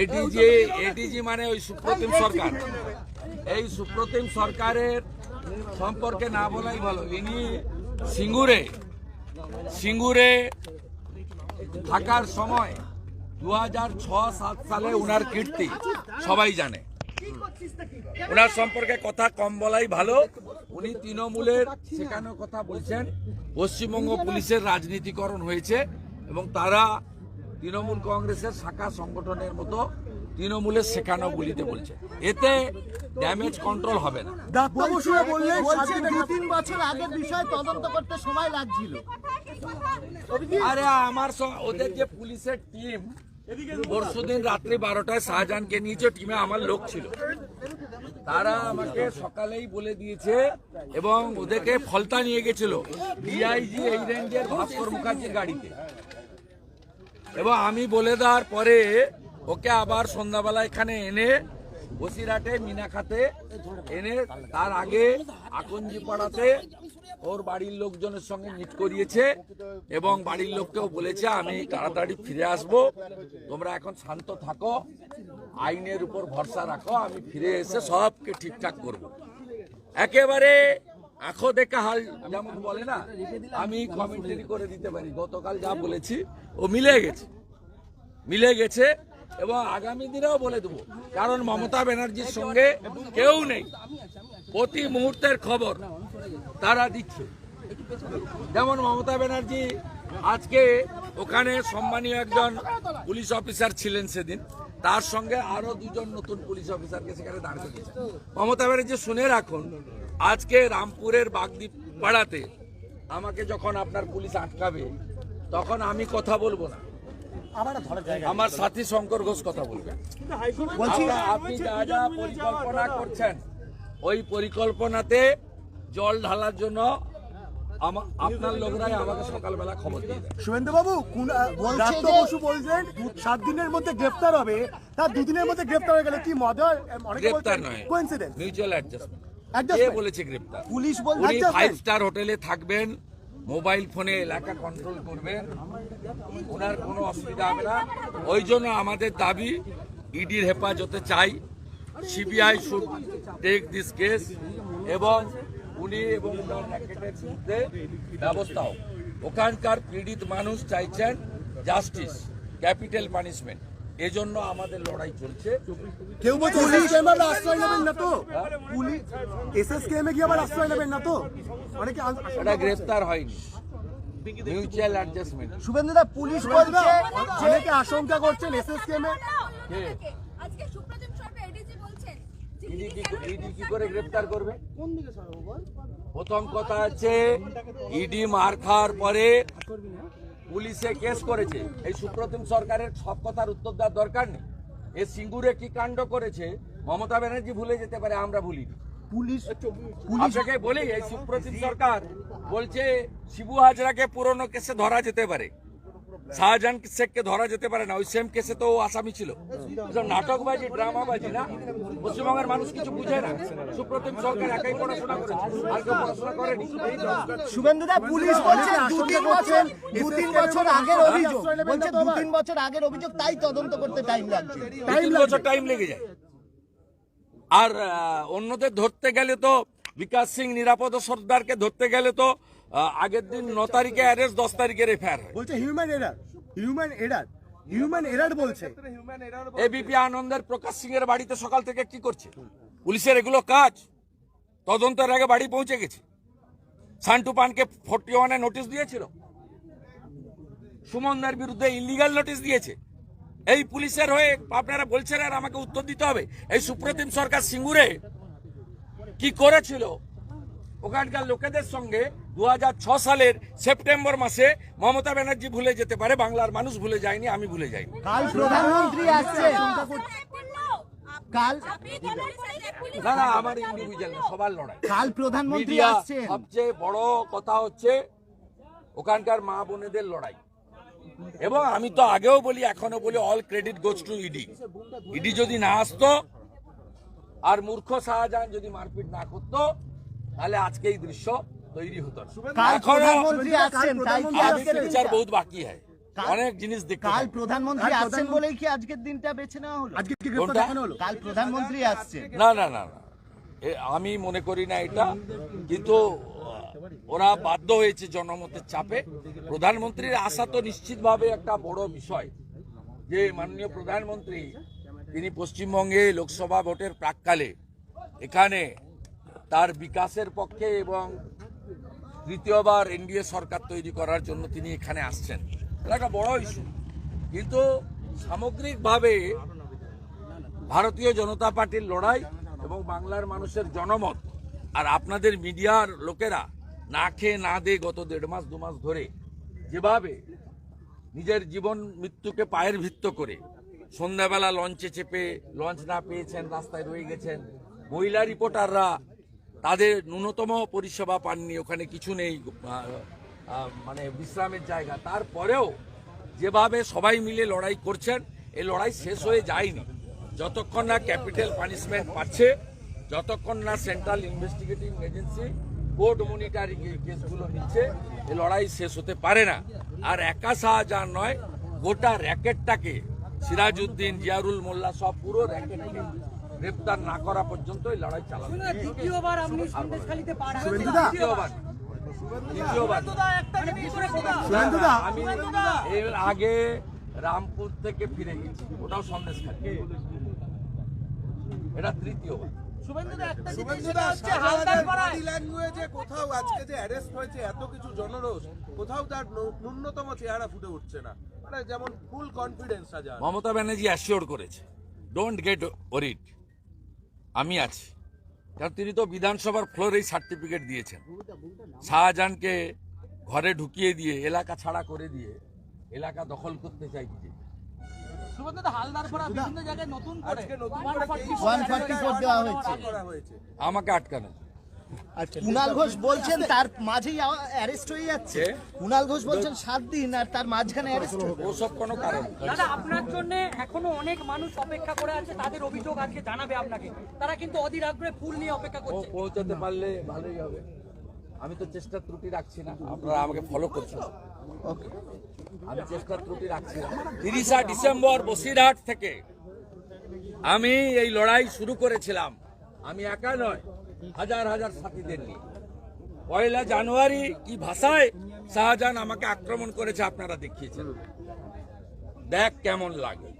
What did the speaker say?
ADG ADG মানে ওই সুপ্রতিম সরকার। এই সুপ্রতিম সরকারের সম্পর্কে না বলাই ভালো। ইনি সিঙ্গুরে। সিঙ্গুরে থাকার সময় দু হাজার সাত সালে উনার কীর্তি, সবাই জানে। ওনার সম্পর্কে কথা কম বলাই ভালো। উনি তৃণমূলের শেখানোর কথা বলছেন। পশ্চিমবঙ্গ পুলিশের রাজনীতিকরণ হয়েছে এবং তারা তৃণমূল কংগ্রেসের শাখা সংগঠনের মতো তৃণমূলের শেখানো বলিতে বলছে। এতে ড্যামেজ কন্ট্রোল হবে না। তিন বছর আগের বিষয় তদন্ত করতে সময় লাগছিল। আরে আমার স- ওদের যে পুলিশের টিম পরশুদিন রাত্রি বারোটায় শাহজাহানকে নিয়েছে টিমে আমার লোক ছিল তারা আমাকে সকালেই বলে দিয়েছে এবং ওদেরকে ফলতা নিয়ে গেছিল। ডিআইজি এই রেঞ্জের ভাস্কর মুখার্জির গাড়িতে। এবং আমি বলে দেওয়ার পরে ওকে আবার সন্ধ্যাবেলা এখানে এনে বসিরহাটে মিনাখাতে এনে তার আগে আকঞ্জি পাড়াতে ওর বাড়ির লোকজনের সঙ্গে মিট করিয়েছে এবং বাড়ির লোককেও বলেছে, আমি তাড়াতাড়ি ফিরে আসব। তোমরা এখন শান্ত থাকো। আইনের উপর ভরসা রাখো। আমি ফিরে এসে সবকে ঠিকঠাক করব। একেবারে আখো দেখা হাল যেমন বলে না, আমি কমেন্টারি করে দিতে পারি। গতকাল যা বলেছি ও মিলে গেছে। মিলে গেছে এবং আগামী দিনেও বলে দেবো, কারণ মমতা ব্যানার্জির সঙ্গে কেউ নেই। প্রতি মুহূর্তের খবর তারা দিচ্ছে। যেমন মমতা ব্যানার্জি আজকে ওখানে সম্মানীয় একজন পুলিশ অফিসার ছিলেন সেদিন। তার সঙ্গে আরও দুজন নতুন পুলিশ অফিসারকে সেখানে দাঁড় করিয়েছে মমতা ব্যানার্জি, শুনে রাখুন, আজকে রামপুরের বাগদ্বীপ পাড়াতে আমাকে যখন আপনার পুলিশ আটকাবে তখন আমি কথা বলব না। আমার সাথী শঙ্কর ঘোষ কথা বলবেন আপনি যা যা পরিকল্পনা করছেন ওই পরিকল্পনাতে জল ঢালার জন্য আপনার লোকরাই আমাকে সকালবেলা খবর দিয়ে ব্রাত্য যে- বসু বলছেন সাত দিনের মধ্যে গ্রেফতার হবে। তার দুদিনের মধ্যে গ্রেফতার হয়ে গেলে কি মজা গ্রেপ্তার নয়। কোইন্সিডেন্স মিউচুয়াল অ্যাডজাস্টমেন্ট কে বলেছে গ্রেপ্তার পুলিশ বলছে ফাইভ স্টার হোটেলে থাকবেন মোবাইল ফোনে এলাকা কন্ট্রোল করবেন ওনার কোনো অসুবিধা হবে না। ওই জন্য আমাদের দাবি ইডির হেফাজতে চাই। CBI should take this case এবং উনি এবং ওনার র্যাকেটের বিরুদ্ধে ব্যবস্থা ওখানকার পীড়িত মানুষ চাইছেন জাস্টিস ক্যাপিটাল পানিশমেন্ট এজন্য আমাদের লড়াই চলছে। কেউ আশ্রয় নেবেন না তো? পুলিশ এসএসকেএম এ গিয়ে আবার আশ্রয় নেবেন না তো? অনেকে এটা গ্রেফতার হয়নি। মিউচুয়াল অ্যাডজাস্টমেন্ট শুভেন্দুদা পুলিশ বলছে অনেকে আশঙ্কা করছেন এসএসকেএম এ আজকে সুপ্রতিম সরকার এডিজি বলছেন যে ইডি ইডি কি করে গ্রেফতার করবে? প্রথম কথা হচ্ছে ইডি মার খাওয়ার পরে পুলিশে কেস করেছে। এই সুপ্রতিম সরকারের সব কথার উত্তর দেওয়ার দরকার নেই। এ সিঙ্গুরে কি কাণ্ড করেছে মমতা ব্যানার্জি ভুলে যেতে পারে আমরা ভুলিনি। পুলিশ আপনাকে বলি এই সুপ্রতিম সরকার বলছে শিবু হাজরাকে পুরনো কেসে ধরা যেতে পারে। শাহজাহান শেখকে ধরা যেতে পারে না। ওই সেম কেসে তো আসামি ছিল। নাটকবাজি ড্রামাবাজি না পশ্চিমবঙ্গের মানুষ কিছু বুঝে না। সুপ্রতিম সরকার একাই পড়াশোনা করেছে আর কেউ পড়াশোনা করেনি। শুভেন্দুদা পুলিশ বলছে দু তিন বছর দু তিন বছর আগের অভিযোগ। বলছে দু তিন বছর আগের অভিযোগ তাই তদন্ত করতে টাইম লাগছে। তিন বছর টাইম লেগে যায়। আর আহ, অন্যদের ধরতে গেলে তো বিকাশ সিং নিরাপদ সর্দারকে ধরতে গেলে তো আগের দিন ন তারিখে অ্যারেস্ট দশ তারিখের হয়। বলছে human error human error human error বলছে। এবিপি আনন্দের প্রকাশ সিং এর বাড়িতে সকাল থেকে কি করছে? পুলিশের এগুলো কাজ। তদন্তের আগে বাড়ি পৌঁছে গেছে। সান্টু পানকে ফোর্টি ওয়ানে নোটিশ দিয়েছিল। সুমনদের বিরুদ্ধে ইলিগাল নোটিশ দিয়েছে। এই পুলিশের হয়ে আপনারা বলছেন আর আমাকে উত্তর দিতে হবে। এই সুপ্রতিম সরকার সিঙ্গুরে কি করেছিল? ওখানকার লোকেদের সঙ্গে দু সালের সেপ্টেম্বর মাসে মমতা ব্যানার্জি ভুলে যেতে পারে বাংলার মানুষ ভুলে যায়নি আমি ভুলে যাইনি কাল প্রধানমন্ত্রী আসছেন কাল না না আমার ইন্ডিভিজুয়াল সবার লড়াই। কাল প্রধানমন্ত্রী আসছেন সবচেয়ে বড় কথা হচ্ছে ওখানকার মা বোনেদের লড়াই। এবং আমি তো আগেও বলি এখনও বলি all credit goes to ED ED যদি না আসতো আর মূর্খ শাহজাহান যদি মারপিট না করতো তাহলে আজকে এই দৃশ্য তৈরি হতো বিচার বহুত বাকি হয়। অনেক জিনিস কাল প্রধানমন্ত্রী আসছেন বলেই কি আজকের দিনটা বেছে নেওয়া হলো? কাল প্রধানমন্ত্রী আসছে না না না না। আমি মনে করি না এটা কিন্তু ওরা বাধ্য হয়েছে জনমতের চাপে। প্রধানমন্ত্রীর আসা তো নিশ্চিতভাবে একটা বড় বিষয় যে মাননীয় প্রধানমন্ত্রী তিনি পশ্চিমবঙ্গে লোকসভা ভোটের প্রাককালে এখানে তার বিকাশের পক্ষে এবং তৃতীয়বার এনডিএ সরকার তৈরি করার জন্য তিনি এখানে আসছেন। এটা একটা বড় ইস্যু কিন্তু সামগ্রিকভাবে ভারতীয় জনতা পার্টির লড়াই এবং বাংলার মানুষের জনমত আর আপনাদের মিডিয়ার লোকেরা না খেয়ে না দিয়ে গত দেড় মাস, দু মাস ধরে যেভাবে নিজের জীবন মৃত্যুকে পায়ের ভিত্ত করে সন্ধ্যাবেলা লঞ্চে চেপে লঞ্চ না পেয়েছেন, রাস্তায় রয়ে গেছেন, মহিলা রিপোর্টাররা তাদের ন্যূনতম পরিষেবা পাননি, ওখানে কিছু নেই মানে বিশ্রামের জায়গা। তারপরেও যেভাবে সবাই মিলে লড়াই করছেন এই লড়াই শেষ হয়ে যায়নি। যতক্ষণ না ক্যাপিটাল পানিশমেন্ট পাচ্ছে, যতক্ষণ না central investigating agency court monitoring কেসগুলো নিচ্ছে এই লড়াই শেষ হতে পারে না। আর একা শাহজাহান নয়, গোটা র্যাকেটটাকে, সিরাজউদ্দিন, জিয়ারুল মোল্লা সব পুরো র্যাকেটকে গ্রেপ্তার না করা পর্যন্ত এই লড়াই চালাবে। দ্বিতীয়বার আপনি সন্দেশখালিতে পা রাখবেন দ্বিতীয়বার। দ্বিতীয়বার। আমি এর আগে রামপুর থেকে ফিরে গেছি ওটাও সন্দেশ খালি এটা তৃতীয়বার। কোথাও আজকে যে অ্যারেস্ট হয়েছে এত কিছু জনরোষ কোথাও তার ন্যূনতম চেহারা ফুটে উঠছে না। মানে যেমন ফুল কনফিডেন্স সাজা মমতা ব্যানার্জি অ্যাসিওর করেছে ডোন্ট গেট ওরিড আমি আছি। কারণ তিনি তো বিধানসভার ফ্লোরেই সার্টিফিকেট দিয়েছেন। শাহজাহানকে ঘরে ঢুকিয়ে দিয়ে এলাকা ছাড়া করে দিয়ে এলাকা দখল করতে চাইছে শুভেন্দুদা হালদার পাড়া বিভিন্ন জায়গায় নতুন করে আজকে নতুন 144 দেওয়া হয়েছে। করা হয়েছে। আমাকে আটকানো। কুণাল ঘোষ বলছেন তার মাঝেই অ্যারেস্ট হয়ে যাচ্ছে? কুণাল ঘোষ বলছেন সাত দিন আর তার মাঝখানে অ্যারেস্ট ওসব কোনো কারণ। দাদা আপনার জন্য এখনও অনেক মানুষ অপেক্ষা করে আছে তাদের অভিযোগ আজকে জানাবে আপনাকে। তারা কিন্তু অধীর আগ্রহে ফুল নিয়ে অপেক্ষা করছে। পৌঁছাতে পারলে ভালোই হবে। আমি তো চেষ্টা ত্রুটি রাখছি না। আপনারা আমাকে ফলো করছেন। আমি চেষ্টা ত্রুটি রাখছি না। তিরিশা ডিসেম্বর বসিরহাট থেকে আমি এই লড়াই শুরু করেছিলাম। আমি একা নয় হাজার হাজার সাথীদের নিয়ে পয়লা জানুয়ারি কি ভাষায় শাহজাহান আমাকে আক্রমণ করেছে আপনারা দেখিয়েছেন। দেখ কেমন লাগে।